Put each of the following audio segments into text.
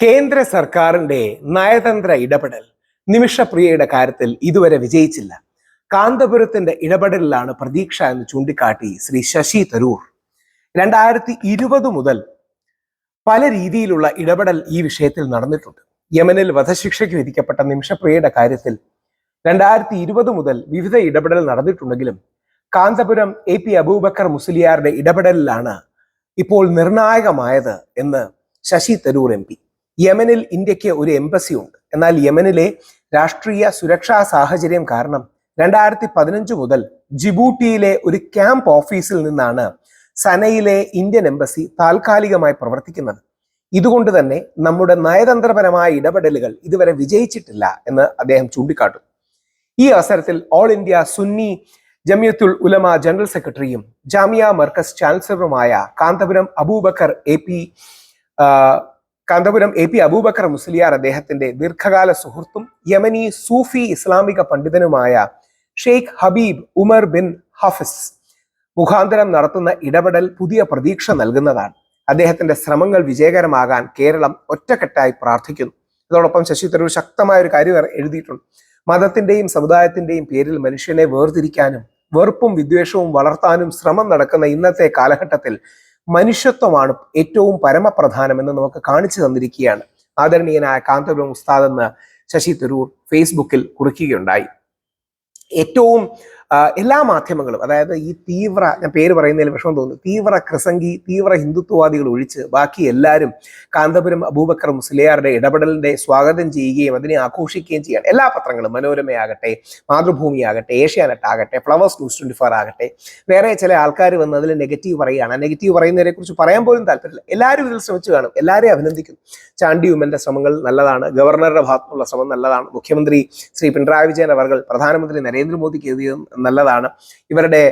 കേന്ദ്ര സർക്കാരിന്റെ നയതന്ത്ര ഇടപെടൽ. നിമിഷപ്രിയയുടെ കാര്യത്തിൽ ഇതുവരെ വിജയിച്ചില്ല. കാന്തപുരത്തിന്റെ ഇടപെടലിലാണ് പ്രതീക്ഷ എന്ന് ചൂണ്ടിക്കാട്ടി ശ്രീ ശശി തരൂർ. രണ്ടായിരത്തി ഇരുപത് മുതൽ പല രീതിയിലുള്ള ഇടപെടൽ ഈ വിഷയത്തിൽ നടന്നിട്ടുണ്ട്. യമനിൽ വധശിക്ഷയ്ക്ക് വിധിക്കപ്പെട്ട നിമിഷപ്രിയയുടെ കാര്യത്തിൽ രണ്ടായിരത്തി ഇരുപത് മുതൽ വിവിധ ഇടപെടൽ നടന്നിട്ടുണ്ടെങ്കിലും കാന്തപുരം എ പി അബൂബക്കർ മുസ്ലിയാരുടെ ഇടപെടലിലാണ് ഇപ്പോൾ നിർണായകമായത് എന്ന് ശശി തരൂർ എം പി. യമനിൽ ഇന്ത്യയ്ക്ക് ഒരു എംബസി ഉണ്ട്. എന്നാൽ യമനിലെ രാഷ്ട്രീയ സുരക്ഷാ സാഹചര്യം കാരണം രണ്ടായിരത്തി പതിനഞ്ച് മുതൽ ജിബൂട്ടിയിലെ ഒരു ക്യാമ്പ് ഓഫീസിൽ നിന്നാണ് സനയിലെ ഇന്ത്യൻ എംബസി താൽക്കാലികമായി പ്രവർത്തിക്കുന്നത്. ഇതുകൊണ്ട് തന്നെ നമ്മുടെ നയതന്ത്രപരമായ ഇടപെടലുകൾ ഇതുവരെ വിജയിച്ചിട്ടില്ല എന്ന് അദ്ദേഹം ചൂണ്ടിക്കാട്ടും. ഈ അവസരത്തിൽ all India Sunni Jamiyyathul Ulama general സെക്രട്ടറിയും Jamia Markaz ചാൻസലറുമായ Kanthapuram Aboobacker A P Kanthapuram A P Aboobacker Musliyar അദ്ദേഹത്തിന്റെ ദീർഘകാല സുഹൃത്തും യമനി സൂഫി ഇസ്ലാമിക പണ്ഡിതനുമായ Sheikh Habib Umar bin Hafiz. മുഖാന്തരം നടത്തുന്ന ഇടപെടൽ പുതിയ പ്രതീക്ഷ നൽകുന്നതാണ്. അദ്ദേഹത്തിന്റെ ശ്രമങ്ങൾ വിജയകരമാകാൻ കേരളം ഒറ്റക്കെട്ടായി പ്രാർത്ഥിക്കുന്നു. അതോടൊപ്പം ശശി തരൂർ ശക്തമായ ഒരു കാര്യം എഴുതിയിട്ടുണ്ട്. മതത്തിന്റെയും സമുദായത്തിന്റെയും പേരിൽ മനുഷ്യനെ വേർതിരിക്കാനും വെറുപ്പും വിദ്വേഷവും വളർത്താനും ശ്രമം നടക്കുന്ന ഇന്നത്തെ കാലഘട്ടത്തിൽ മനുഷ്യത്വമാണ് ഏറ്റവും പരമപ്രധാനമെന്ന് നമുക്ക് കാണിച്ചു തന്നിരിക്കുകയാണ്. ആദരണീയനായ കാന്തപുരം ഉസ്താദ് എന്ന് ശശി തരൂർ ഫേസ്ബുക്കിൽ കുറിക്കുകയുണ്ടായി. ഏറ്റവും എല്ലാ മാധ്യമങ്ങളും അതായത് ഈ തീവ്ര ഞാൻ പേര് പറയുന്നതിൽ വിഷമം തോന്നുന്നു തീവ്ര ക്രിസംഗി തീവ്ര ഹിന്ദുത്വവാദികൾ ഒഴിച്ച് ബാക്കി എല്ലാവരും കാന്തപുരം അബൂബക്കർ മുസ്ലിയാരുടെ ഇടപെടലിന്റെ സ്വാഗതം ചെയ്യുകയും അതിനെ ആഘോഷിക്കുകയും ചെയ്യാൻ എല്ലാ പത്രങ്ങളും മനോരമയാകട്ടെ മാതൃഭൂമിയാകട്ടെ ഏഷ്യാനെറ്റ് ആകട്ടെ ഫ്ലവേഴ്സ് ന്യൂസ് ട്വന്റി ഫോർ ആകട്ടെ. വേറെ ചില ആൾക്കാർ വന്ന് അതിൽ നെഗറ്റീവ് പറയുകയാണ്. നെഗറ്റീവ് പറയുന്നതിനെ കുറിച്ച് പറയാൻ പോലും താല്പര്യമില്ല. എല്ലാവരും ഇതിൽ ശ്രമിച്ചു കാണും. എല്ലാവരെയും അഭിനന്ദിക്കുന്നു. ചാണ്ടി ഉമ്മന്റെ ശ്രമങ്ങൾ നല്ലതാണ്. ഗവർണറുടെ ഭാഗത്തുനിന്നുള്ള ശ്രമം നല്ലതാണ്. മുഖ്യമന്ത്രി ശ്രീ പിണറായി വിജയൻ അവർ പ്രധാനമന്ത്രി നരേന്ദ്രമോദിക്ക് എഴുതിയത് നല്ലതാണ്. ഇവരുടെ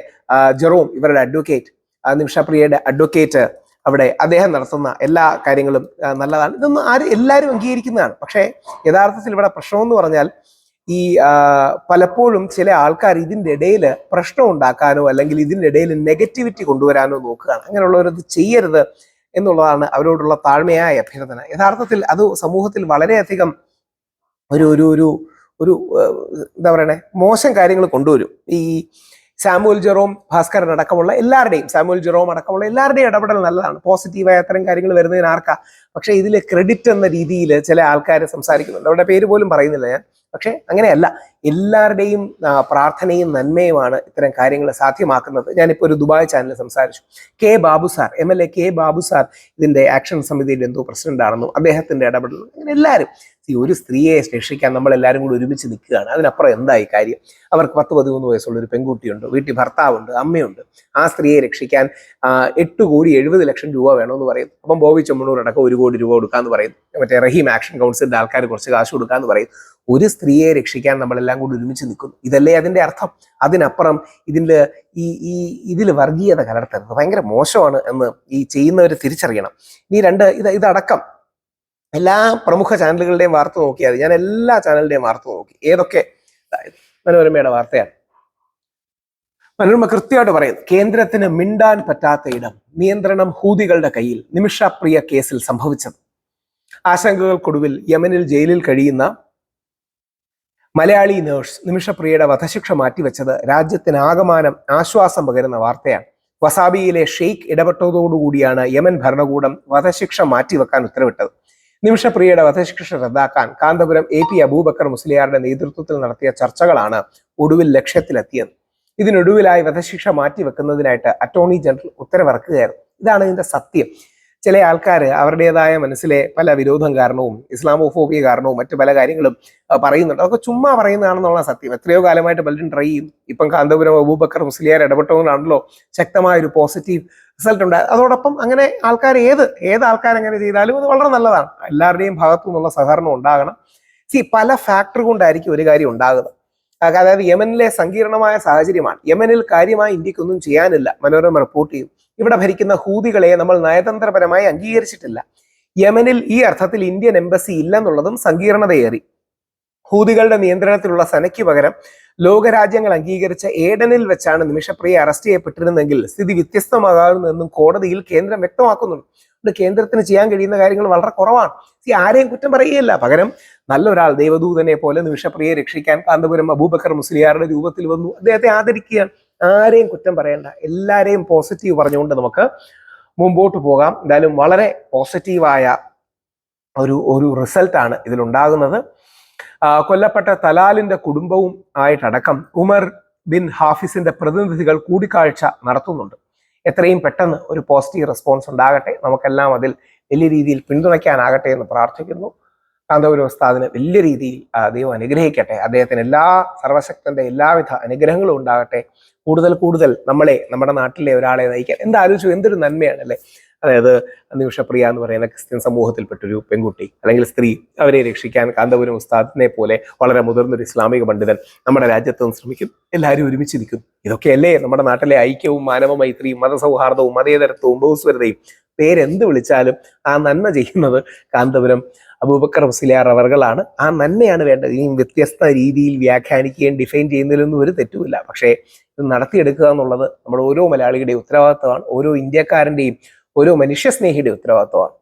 ജെറോം ഇവരുടെ അഡ്വക്കേറ്റ് നിമിഷപ്രിയയുടെ അഡ്വക്കേറ്റ് അവിടെ അദ്ദേഹം നടത്തുന്ന എല്ലാ കാര്യങ്ങളും നല്ലതാണ്. ഇതൊന്നും ആരും എല്ലാവരും അംഗീകരിക്കുന്നതാണ്. പക്ഷേ യഥാർത്ഥത്തിൽ ഇവിടെ പ്രശ്നം എന്ന് പറഞ്ഞാൽ ഈ പലപ്പോഴും ചില ആൾക്കാർ ഇതിന്റെ ഇടയിൽ പ്രശ്നം ഉണ്ടാക്കാനോ അല്ലെങ്കിൽ ഇതിന്റെ ഇടയിൽ നെഗറ്റിവിറ്റി കൊണ്ടുവരാനോ നോക്കുകയാണ്. അങ്ങനെയുള്ളവരത് ചെയ്യരുത് എന്നുള്ളതാണ് അവരോടുള്ള താഴ്മയായ അഭ്യർത്ഥന. യഥാർത്ഥത്തിൽ അത് സമൂഹത്തിൽ വളരെയധികം ഒരു ഒരു ഒരു ഒരു എന്താ പറയണേ മോശം കാര്യങ്ങൾ കൊണ്ടുവരും. ഈ സാമുവൽ ജെറോം ഭാസ്കരൻ അടക്കമുള്ള എല്ലാവരുടെയും സാമുവൽ ജെറോം അടക്കമുള്ള എല്ലാവരുടെയും ഇടപെടൽ നല്ലതാണ്. പോസിറ്റീവായ അത്തരം കാര്യങ്ങൾ വരുന്നതിന് ആർക്കാ? പക്ഷെ ഇതിലെ ക്രെഡിറ്റ് എന്ന രീതിയിൽ ചില ആൾക്കാർ സംസാരിക്കുന്നുണ്ട്. അവരുടെ പേര് പോലും പറയുന്നില്ല ഞാൻ. പക്ഷെ അങ്ങനെയല്ല. എല്ലാവരുടെയും പ്രാർത്ഥനയും നന്മയുമാണ് ഇത്തരം കാര്യങ്ങൾ സാധ്യമാക്കുന്നത്. ഞാനിപ്പോൾ ഒരു ദുബായ് ചാനൽ സംസാരിച്ചു. K Babu sir M L A K Babu sir ഇതിന്റെ ആക്ഷൻ സമിതിയുടെ എന്തോ പ്രസിഡന്റ് ആണെന്നും അദ്ദേഹത്തിന്റെ ഇടപെടൽ അങ്ങനെ എല്ലാവരും. ഈ ഒരു സ്ത്രീയെ രക്ഷിക്കാൻ നമ്മൾ എല്ലാവരും കൂടി ഒരുമിച്ച് നിൽക്കുകയാണ്. അതിനപ്പുറം എന്തായി കാര്യം? അവർക്ക് പത്ത് പതിമൂന്ന് വയസ്സുള്ള ഒരു പെൺകുട്ടിയുണ്ട് വീട്ടിൽ ഭർത്താവുണ്ട് അമ്മയുണ്ട്. ആ സ്ത്രീയെ രക്ഷിക്കാൻ എട്ട് കോടി എഴുപത് ലക്ഷം രൂപ വേണമെന്ന് പറയും അപ്പം ബോബി ചെമ്മണൂർ അടക്കം ഒരു കോടി രൂപ കൊടുക്കാന്ന് പറയും മറ്റേ റഹീം ആക്ഷൻ കൗൺസിലിന്റെ ആൾക്കാർ കുറച്ച് കാശ് കൊടുക്കാന്ന് പറയും ഒരു സ്ത്രീയെ രക്ഷിക്കാൻ നമ്മളെല്ലാം കൂടി ഒരുമിച്ച് നിൽക്കുന്നു. ഇതല്ലേ അതിന്റെ അർത്ഥം? അതിനപ്പുറം ഇതിന്റെ ഈ ഈ ഇതിൽ വർഗീയത കലർത്തരുത്. ഭയങ്കര മോശമാണ് എന്ന് ഈ ചെയ്യുന്നവർ തിരിച്ചറിയണം. ഇനി രണ്ട് ഇത് ഇതടക്കം. എല്ലാ പ്രമുഖ ചാനലുകളുടെയും വാർത്ത നോക്കിയാൽ ഞാൻ എല്ലാ ചാനലിന്റെയും വാർത്ത നോക്കി. ഏതൊക്കെ? മനോരമയുടെ വാർത്തയാണ്. മനോരമ കൃത്യമായിട്ട് പറയുന്നു. കേന്ദ്രത്തിന് മിണ്ടാൻ പറ്റാത്ത ഇടം നിയന്ത്രണം ഹൂതികളുടെ കയ്യിൽ. നിമിഷപ്രിയ കേസിൽ സംഭവിച്ചത്. ആശങ്കകൾക്കൊടുവിൽ യമനിൽ ജയിലിൽ കഴിയുന്ന മലയാളി നേഴ്സ് നിമിഷപ്രിയയുടെ വധശിക്ഷ മാറ്റിവെച്ചത് രാജ്യത്തിന് ആകമാനം ആശ്വാസം പകരുന്ന വാർത്തയാണ്. വസാബിയിലെ ഷെയ്ഖ് ഇടപെട്ടതോടുകൂടിയാണ് യമൻ ഭരണകൂടം വധശിക്ഷ മാറ്റിവെക്കാൻ ഉത്തരവിട്ടത്. നിമിഷപ്രിയയുടെ വധശിക്ഷ റദ്ദാക്കാൻ കാന്തപുരം എ പി അബൂബക്കർ മുസ്ലിയാരുടെ നേതൃത്വത്തിൽ നടത്തിയ ചർച്ചകളാണ് ഒടുവിൽ ലക്ഷ്യത്തിലെത്തിയത്. ഇതിനൊടുവിലായി വധശിക്ഷ മാറ്റിവെക്കുന്നതിനായിട്ട് അറ്റോർണി ജനറൽ ഉത്തരവിറക്കുകയായിരുന്നു. ഇതാണ് ഇതിന്റെ സത്യം. ചില ആൾക്കാർ അവരുടേതായ മനസ്സിലെ പല വിരോധം കാരണവും ഇസ്ലാമോഫോബിയ കാരണവും മറ്റു പല കാര്യങ്ങളും പറയുന്നുണ്ട്. അതൊക്കെ ചുമ്മാ പറയുന്നതാണെന്നുള്ള സത്യം. എത്രയോ കാലമായിട്ട് പലരും ട്രൈ ചെയ്യും ഇപ്പം കാന്തപുരം അബൂബക്കർ മുസ്ലിയാർ ഇടപെട്ടുകൊണ്ടാണല്ലോ ശക്തമായ ഒരു പോസിറ്റീവ് റിസൾട്ട് ഉണ്ട്. അതോടൊപ്പം അങ്ങനെ ആൾക്കാർ ഏത് ഏത് ആൾക്കാർ അങ്ങനെ ചെയ്താലും അത് വളരെ നല്ലതാണ്. എല്ലാവരുടെയും ഭാഗത്തു നിന്നുള്ള സഹകരണം ഉണ്ടാകണം. സി പല ഫാക്ടർ കൊണ്ടായിരിക്കും ഒരു കാര്യം ഉണ്ടാകുന്നത്. അതായത് യമനിലെ സങ്കീർണമായ സാഹചര്യമാണ്. യമനിൽ കാര്യമായി ഇന്ത്യക്കൊന്നും ചെയ്യാനില്ല. മനോരമ റിപ്പോർട്ട് ചെയ്തു. ഇവിടെ ഭരിക്കുന്ന ഹൂതികളെ നമ്മൾ നയതന്ത്രപരമായി അംഗീകരിച്ചിട്ടില്ല. യമനിൽ ഈ അർത്ഥത്തിൽ ഇന്ത്യൻ എംബസി ഇല്ലെന്നുള്ളതും സങ്കീർണതയേറി. ഹൂതികളുടെ നിയന്ത്രണത്തിലുള്ള സനയ്ക്ക് പകരം ലോകരാജ്യങ്ങൾ അംഗീകരിച്ച ഏഡനിൽ വെച്ചാണ് നിമിഷപ്രിയ അറസ്റ്റ് ചെയ്യപ്പെട്ടിരുന്നെങ്കിൽ സ്ഥിതി വ്യത്യസ്തമാകാമെന്നും കോടതിയിൽ കേന്ദ്രം വ്യക്തമാക്കുന്നുണ്ട്. അതുകൊണ്ട് കേന്ദ്രത്തിന് ചെയ്യാൻ കഴിയുന്ന കാര്യങ്ങൾ വളരെ കുറവാണ്. ഈ ആരെയും കുറ്റം പറയുകയല്ല. പകരം നല്ലൊരാൾ ദേവദൂതനെ പോലെ നിമിഷപ്രിയെ രക്ഷിക്കാൻ കാന്തപുരം അബൂബക്കർ മുസ്ലിയാരുടെ രൂപത്തിൽ വന്നു. അദ്ദേഹത്തെ ആദരിക്കുകയാണ്. ആരെയും കുറ്റം പറയണ്ട. എല്ലാരെയും പോസിറ്റീവ് പറഞ്ഞുകൊണ്ട് നമുക്ക് മുമ്പോട്ട് പോകാം. എന്തായാലും വളരെ പോസിറ്റീവായ ഒരു ഒരു റിസൾട്ടാണ് ഇതിലുണ്ടാകുന്നത്. കൊല്ലപ്പെട്ട തലാലിന്റെ കുടുംബവും ആയിട്ടടക്കം ഉമർ ബിൻ ഹാഫിസിന്റെ പ്രതിനിധികൾ കൂടിക്കാഴ്ച നടത്തുന്നുണ്ട്. എത്രയും പെട്ടെന്ന് ഒരു പോസിറ്റീവ് റെസ്പോൺസ് ഉണ്ടാകട്ടെ. നമുക്കെല്ലാം അതിൽ വലിയ രീതിയിൽ പിന്തുണയ്ക്കാനാകട്ടെ എന്ന് പ്രാർത്ഥിക്കുന്നു. കാന്തപുര ഉസ്താദിന് വലിയ രീതിയിൽ ദൈവം അനുഗ്രഹിക്കട്ടെ. അദ്ദേഹത്തിന് എല്ലാ സർവശക്തന്റെ എല്ലാവിധ അനുഗ്രഹങ്ങളും ഉണ്ടാകട്ടെ. കൂടുതൽ കൂടുതൽ നമ്മളെ നമ്മുടെ നാട്ടിലെ ഒരാളെ നയിക്കാൻ. എന്താലോചിച്ചു എന്തൊരു നന്മയാണ് അല്ലേ അതായത് നിമിഷപ്രിയ എന്ന് പറയുന്ന ക്രിസ്ത്യൻ സമൂഹത്തിൽപ്പെട്ടൊരു പെൺകുട്ടി അല്ലെങ്കിൽ സ്ത്രീ അവരെ രക്ഷിക്കാൻ കാന്തപുരം ഉസ്താദിനെ പോലെ വളരെ മുതിർന്നൊരു ഇസ്ലാമിക പണ്ഡിതൻ നമ്മുടെ രാജ്യത്ത് ശ്രമിക്കും. എല്ലാവരും ഒരുമിച്ച് നിൽക്കും. ഇതൊക്കെയല്ലേ നമ്മുടെ നാട്ടിലെ ഐക്യവും മാനവ മൈത്രിയും മതസൗഹാർദ്ദവും മതേതരത്വവും ബഹുസ്വരതയും? പേരെന്ത് വിളിച്ചാലും ആ നന്മ ചെയ്യുന്നത് കാന്തപുരം അബൂബക്കർ മുസ്ലിയാർ അവർകളാണ് ആ നന്മയാണ് വേണ്ടത്. ഇനിയും വ്യത്യസ്ത രീതിയിൽ വ്യാഖ്യാനിക്കുകയും ഡിഫൈൻ ചെയ്യുന്നതിലൊന്നും ഒരു തെറ്റുമില്ല. പക്ഷേ ഇത് നടത്തിയെടുക്കുക എന്നുള്ളത് നമ്മുടെ ഓരോ മലയാളിയുടെയും ഉത്തരവാദിത്തമാണ്. ഓരോ ഇന്ത്യക്കാരന്റെയും ഓരോ മനുഷ്യസ്നേഹിയുടെ ഉത്തരവാദിത്തമാണ്